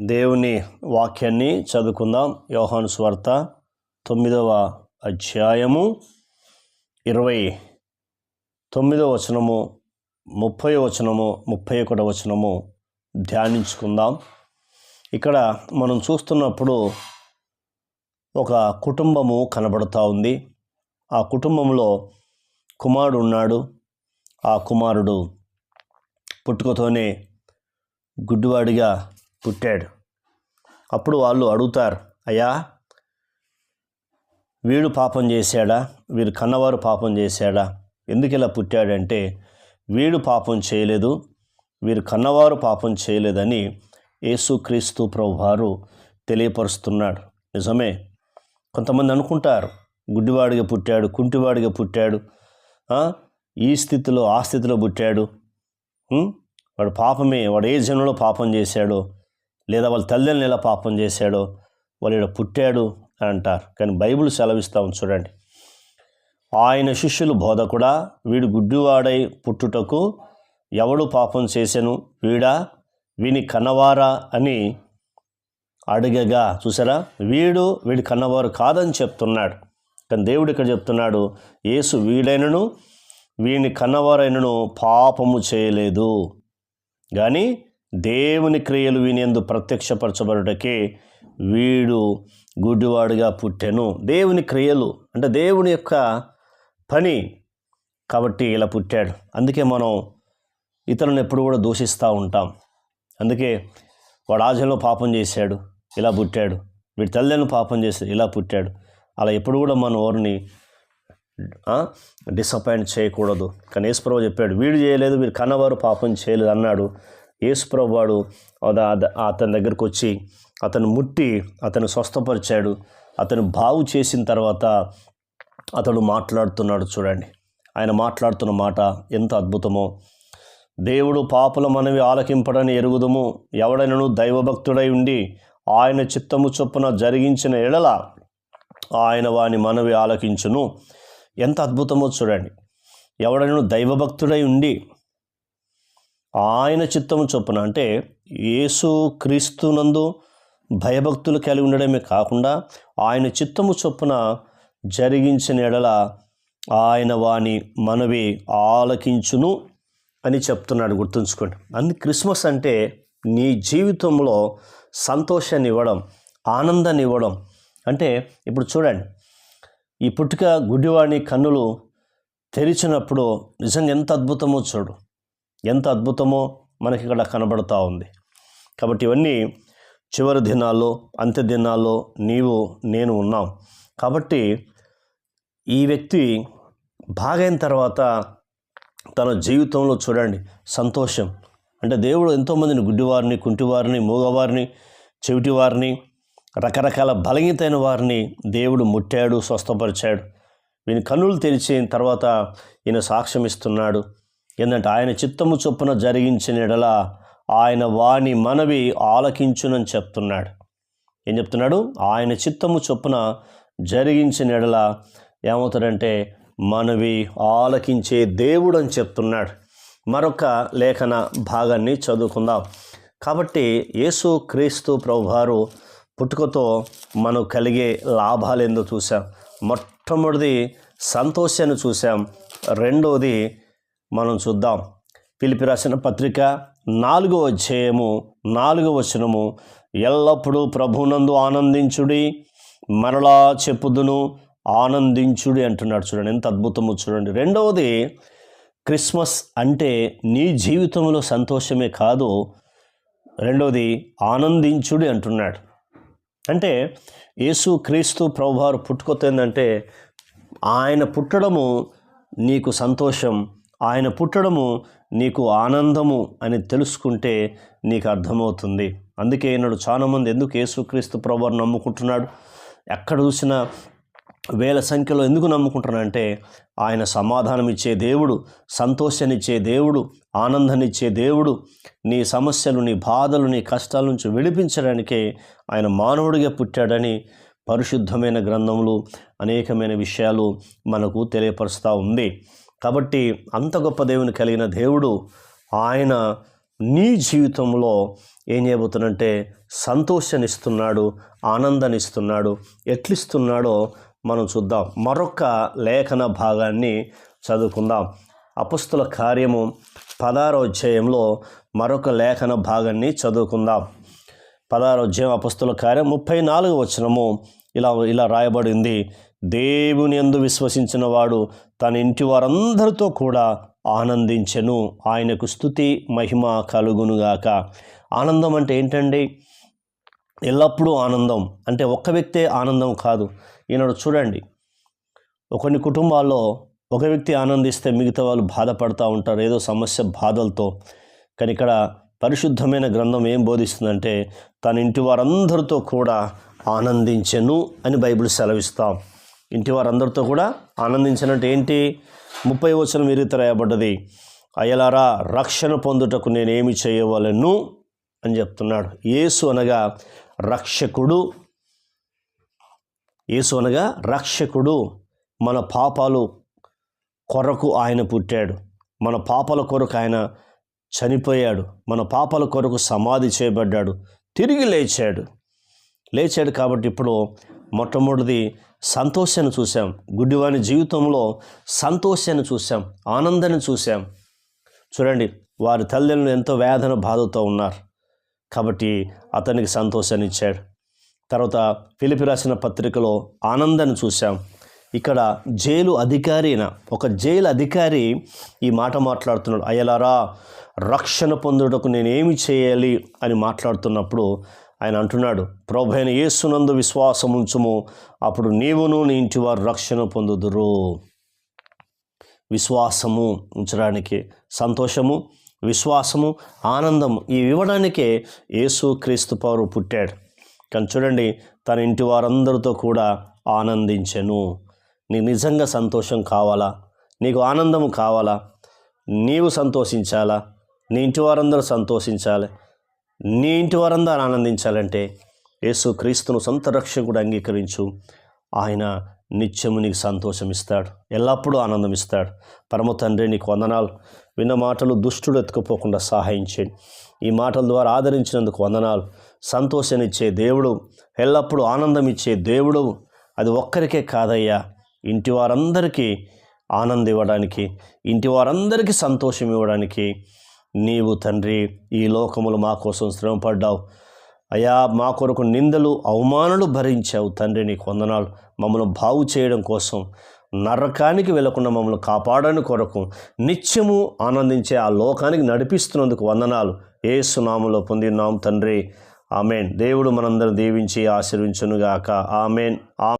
దేవుని వాక్యాన్ని చదువుకుందాం. యోహాను స్వార్త తొమ్మిదవ అధ్యాయము ఇరవై తొమ్మిదవ వచనము ముప్పై వచనము ముప్పై ఒకటి వచనము ధ్యానించుకుందాం. ఇక్కడ మనం చూస్తున్నప్పుడు ఒక కుటుంబము కనబడుతూ ఉంది. ఆ కుటుంబంలో కుమారుడు ఉన్నాడు. ఆ కుమారుడు పుట్టుకతోనే గుడ్డివాడిగా పుట్టాడు. అప్పుడు వాళ్ళు అడుగుతారు అయ్యా వీడు పాపం చేశాడా? వీరు కన్నవారు పాపం చేశాడా? ఎందుకు ఇలా పుట్టాడంటే వీడు పాపం చేయలేదు వీరు కన్నవారు పాపం చేయలేదని యేసుక్రీస్తు ప్రభువారు తెలియపరుస్తున్నాడు. నిజమే. కొంతమంది అనుకుంటారు గుడ్డివాడిగా పుట్టాడు కుంటివాడిగా పుట్టాడు ఈ స్థితిలో ఆ స్థితిలో పుట్టాడు వాడు పాపమే వాడు ఏ జన్మలో పాపం చేశాడో లేదా వాళ్ళ తల్లిదండ్రులు ఎలా పాపం చేశాడో వాళ్ళు పుట్టాడు అని అంటారు. కానీ బైబిల్ సెలవిస్తాం చూడండి. ఆయన శిష్యులు బోధకుడా వీడు గుడ్డివాడై పుట్టుటకు ఎవడు పాపం చేశాను వీడా? వీని కన్నవారా అని అడగగా చూసారా? వీడు వీడి కన్నవారు కాదని చెప్తున్నాడు. కానీ దేవుడు ఇక్కడ చెప్తున్నాడు యేసు వీడైనను వీని కన్నవారైనను పాపము చేయలేదు. కానీ దేవుని క్రియలు వినేందు ప్రత్యక్షపరచబడుటకే వీడు గుడ్డివాడుగా పుట్టెను. దేవుని క్రియలు అంటే దేవుని యొక్క పని కాబట్టి ఇలా పుట్టాడు. అందుకే మనం ఇతరులను ఎప్పుడు కూడా దూషిస్తూ ఉంటాం. అందుకే వాడు ఆజంలో పాపం చేశాడు ఇలా పుట్టాడు. వీడి తల్లిదండ్రులు పాపం చేశాడు ఇలా పుట్టాడు. అలా ఎప్పుడు కూడా మన ఎవరిని డిసప్పాయింట్ చేయకూడదు. కానీ యేసుప్రభు చెప్పాడు వీడు చేయలేదు వీడు కన్నవారు పాపం చేయలేదు అన్నాడు. యేసుప్రభు వాడు అతని దగ్గరకు వచ్చి అతను ముట్టి అతను స్వస్థపరిచాడు అతను బాగు చేసిన తర్వాత అతడు మాట్లాడుతున్నాడు చూడండి. ఆయన మాట్లాడుతున్న మాట ఎంత అద్భుతమో. దేవుడు పాపుల మనవి ఆలకింపడని ఎరుగుదము. ఎవడైనను దైవభక్తుడై ఉండి ఆయన చిత్తము చొప్పున జరిగించిన ఎడల ఆయన వాని మనవి ఆలకించును. ఎంత అద్భుతమో చూడండి. ఎవడైనా దైవభక్తుడై ఉండి ఆయన చిత్తము చొప్పున అంటే యేసు క్రీస్తునందు భయభక్తులు కలిగి ఉండడమే కాకుండా ఆయన చిత్తము చొప్పున జరిగించిన ఎడల ఆయన వాని మనవి ఆలకించును అని చెప్తున్నాడు. గుర్తుంచుకోండి. అన్ని క్రిస్మస్ అంటే నీ జీవితంలో సంతోషాన్ని ఇవ్వడం ఆనందాన్ని ఇవ్వడం. అంటే ఇప్పుడు చూడండి. ఈ పుట్టుక గుడ్డివాణి కన్నులు తెరిచినప్పుడు నిజంగా ఎంత అద్భుతమో చూడు. ఎంత అద్భుతమో మనకి ఇక్కడ కనబడుతూ ఉంది. కాబట్టి ఇవన్నీ చివరి దినాల్లో అంత్య దినాల్లో నీవు నేను ఉన్నాం. కాబట్టి ఈ వ్యక్తి బాగైన తర్వాత తన జీవితంలో చూడండి సంతోషం. అంటే దేవుడు ఎంతోమందిని గుడ్డివారిని కుంటివారిని మూగవారిని చెవిటివారిని రకరకాల బలహీనతైన వారిని దేవుడు ముట్టాడు స్వస్థపరిచాడు. వీని కన్నులు తెరిచిన తర్వాత ఈయన సాక్ష్యం ఇస్తున్నాడు ఏంటంటే ఆయన చిత్తము చొప్పున జరిగించిన ఎడల ఆయన వాణి మనవి ఆలకించునని చెప్తున్నాడు. ఏం చెప్తున్నాడు? ఆయన చిత్తము చొప్పున జరిగించిన ఎడల ఏమవుతాడంటే మనవి ఆలకించే దేవుడు అని చెప్తున్నాడు. మరొక లేఖన భాగాన్ని చదువుకుందాం. కాబట్టి యేసు క్రీస్తు ప్రభువారు పుట్టుకతో మనం కలిగే లాభాలు ఏందో చూసాం మొట్టమొదటిది సంతోషాన్ని చూసాం రెండోది మనం చూద్దాం. పిలిపి రాసిన పత్రిక నాలుగో అధ్యాయము నాలుగో వచనము. ఎల్లప్పుడూ ప్రభునందు ఆనందించుడి మరలా చెప్పుదును ఆనందించుడి అంటున్నాడు చూడండి. ఎంత అద్భుతమో చూడండి. రెండవది క్రిస్మస్ అంటే నీ జీవితంలో సంతోషమే కాదు రెండవది ఆనందించుడి అంటున్నాడు. అంటే యేసు క్రీస్తు ప్రభువారు పుట్టుకొత్త ఆయన పుట్టడము నీకు సంతోషం ఆయన పుట్టడము నీకు ఆనందము అని తెలుసుకుంటే నీకు అర్థమవుతుంది. అందుకే ఈనాడు చాలామంది ఎందుకు యేసుక్రీస్తు ప్రభువారు నమ్ముకుంటున్నాడు? ఎక్కడ చూసినా వేల సంఖ్యలో ఎందుకు నమ్ముకుంటున్నానంటే ఆయన సమాధానం ఇచ్చే దేవుడు సంతోషాన్నిచ్చే దేవుడు ఆనందాన్నిచ్చే దేవుడు నీ సమస్యలు నీ బాధలు నీ కష్టాల నుంచి విడిపించడానికే ఆయన మానవుడిగా పుట్టాడని పరిశుద్ధమైన గ్రంథములు అనేకమైన విషయాలు మనకు తెలియపరుస్తూ ఉంది. కాబట్టి అంత గొప్ప దేవుని కలిగిన దేవుడు ఆయన నీ జీవితంలో ఏం చేయబోతున్నంటే సంతోషనిస్తున్నాడు ఆనందాన్నిస్తున్నాడు ఎట్లిస్తున్నాడో మనం చూద్దాం. మరొక లేఖన భాగాన్ని చదువుకుందాం. అపుస్తుల కార్యము పదారో అధ్యాయంలో మరొక లేఖన భాగాన్ని చదువుకుందాం. పదహారు అధ్యాయం అపస్తుల కార్యం ముప్పై నాలుగు వచనము ఇలా ఇలా రాయబడింది. దేవుని ఎందు విశ్వసించిన వాడు తన ఇంటి వారందరితో కూడా ఆనందించెను. ఆయనకు స్థుతి మహిమ కలుగునుగాక. ఆనందం అంటే ఏంటండి? ఎల్లప్పుడూ ఆనందం. అంటే ఒక్క వ్యక్తే ఆనందం కాదు. ఈనాడు చూడండి. కొన్ని కుటుంబాల్లో ఒక వ్యక్తి ఆనందిస్తే మిగతా వాళ్ళు బాధపడుతూ ఉంటారు. ఏదో సమస్య బాధలతో. కానీ ఇక్కడ పరిశుద్ధమైన గ్రంథం ఏం బోధిస్తుందంటే తన ఇంటి వారందరితో కూడా ఆనందించెను అని బైబిల్ సెలవిస్తాం. ఇంటి వారందరితో కూడా ఆనందించినట్టు ఏంటి? ముప్పై వచనం ఈ రాయబడ్డది? అయలారా రక్షణ పొందుటకు నేనేమి చేయవలను? అని చెప్తున్నాడు. యేసు అనగా రక్షకుడు. యేసు అనగా రక్షకుడు. మన పాపాలు కొరకు ఆయన పుట్టాడు. మన పాపాల కొరకు ఆయన చనిపోయాడు. మన పాపాల కొరకు సమాధి చేయబడ్డాడు. తిరిగి లేచాడు. లేచాడు కాబట్టి ఇప్పుడు మొట్టమొదటిది సంతోషాన్ని చూసాం గుడ్డివాని జీవితంలో సంతోషాన్ని చూసాం ఆనందాన్ని చూసాం చూడండి వారి తల్లిదండ్రులు ఎంతో వేదన బాధతో ఉన్నారు. కాబట్టి అతనికి సంతోషాన్ని ఇచ్చాడు. తర్వాత ఫిలిపి రాసిన పత్రికలో ఆనందాన్ని చూసాం ఇక్కడ జైలు అధికారి అయిన ఒక జైలు అధికారి ఈ మాట మాట్లాడుతున్నాడు. అయ్యలారా రక్షణ పొందుటకు నేనేమి చేయాలి? అని మాట్లాడుతున్నప్పుడు ఆయన అంటున్నాడు ప్రభు అయిన యేసునందు విశ్వాసం ఉంచుము అప్పుడు నీవును నీ ఇంటి వారు రక్షణ పొందుదురు. విశ్వాసము ఉంచడానికి సంతోషము విశ్వాసము ఆనందము ఇవి ఇవ్వడానికే యేసు క్రీస్తు పౌరు పుట్టాడు. కానీ చూడండి తన ఇంటి వారందరితో కూడా ఆనందించెను. నీకు నిజంగా సంతోషం కావాలా? నీకు ఆనందము కావాలా? నీవు సంతోషించాలా? నీ ఇంటి వారందరూ సంతోషించాలి. నీ ఇంటి వారందరూ ఆనందించాలంటే యేసు క్రీస్తును సొంత రక్షకుడు అంగీకరించు. ఆయన నిత్యము నీకు సంతోషం ఇస్తాడు ఎల్లప్పుడూ ఆనందం ఇస్తాడు. పరమ తండ్రి నీకు వందనాలు. విన్న మాటలు దుష్టుడు ఎత్తుకుపోకుండా సహాయం చేయండి. ఈ మాటల ద్వారా ఆదరించినందుకు వందనాలు. సంతోషాన్నిచ్చే దేవుడు ఎల్లప్పుడూ ఆనందం ఇచ్చే దేవుడు. అది ఒక్కరికే కాదయ్యా. ఇంటి వారందరికీ ఆనందం ఇవ్వడానికి ఇంటి వారందరికీ సంతోషం ఇవ్వడానికి నీవు తండ్రి ఈ లోకములు మా కోసం శ్రమపడ్డావు. అయా మా కొరకు నిందలు అవమానాలు భరించావు తండ్రి నీకు వందనాలు. మమ్మల్ని బాగు చేయడం కోసం నరకానికి వెళ్ళకుండా మమ్మల్ని కాపాడని కొరకు నిత్యము ఆనందించే ఆ లోకానికి నడిపిస్తున్నందుకు వందనాలు. ఏ సునాములో పొందినాం తండ్రి. ఆమెన్. దేవుడు మనందరం దీవించి ఆశీర్వించునుగాక. ఆమెన్. ఆ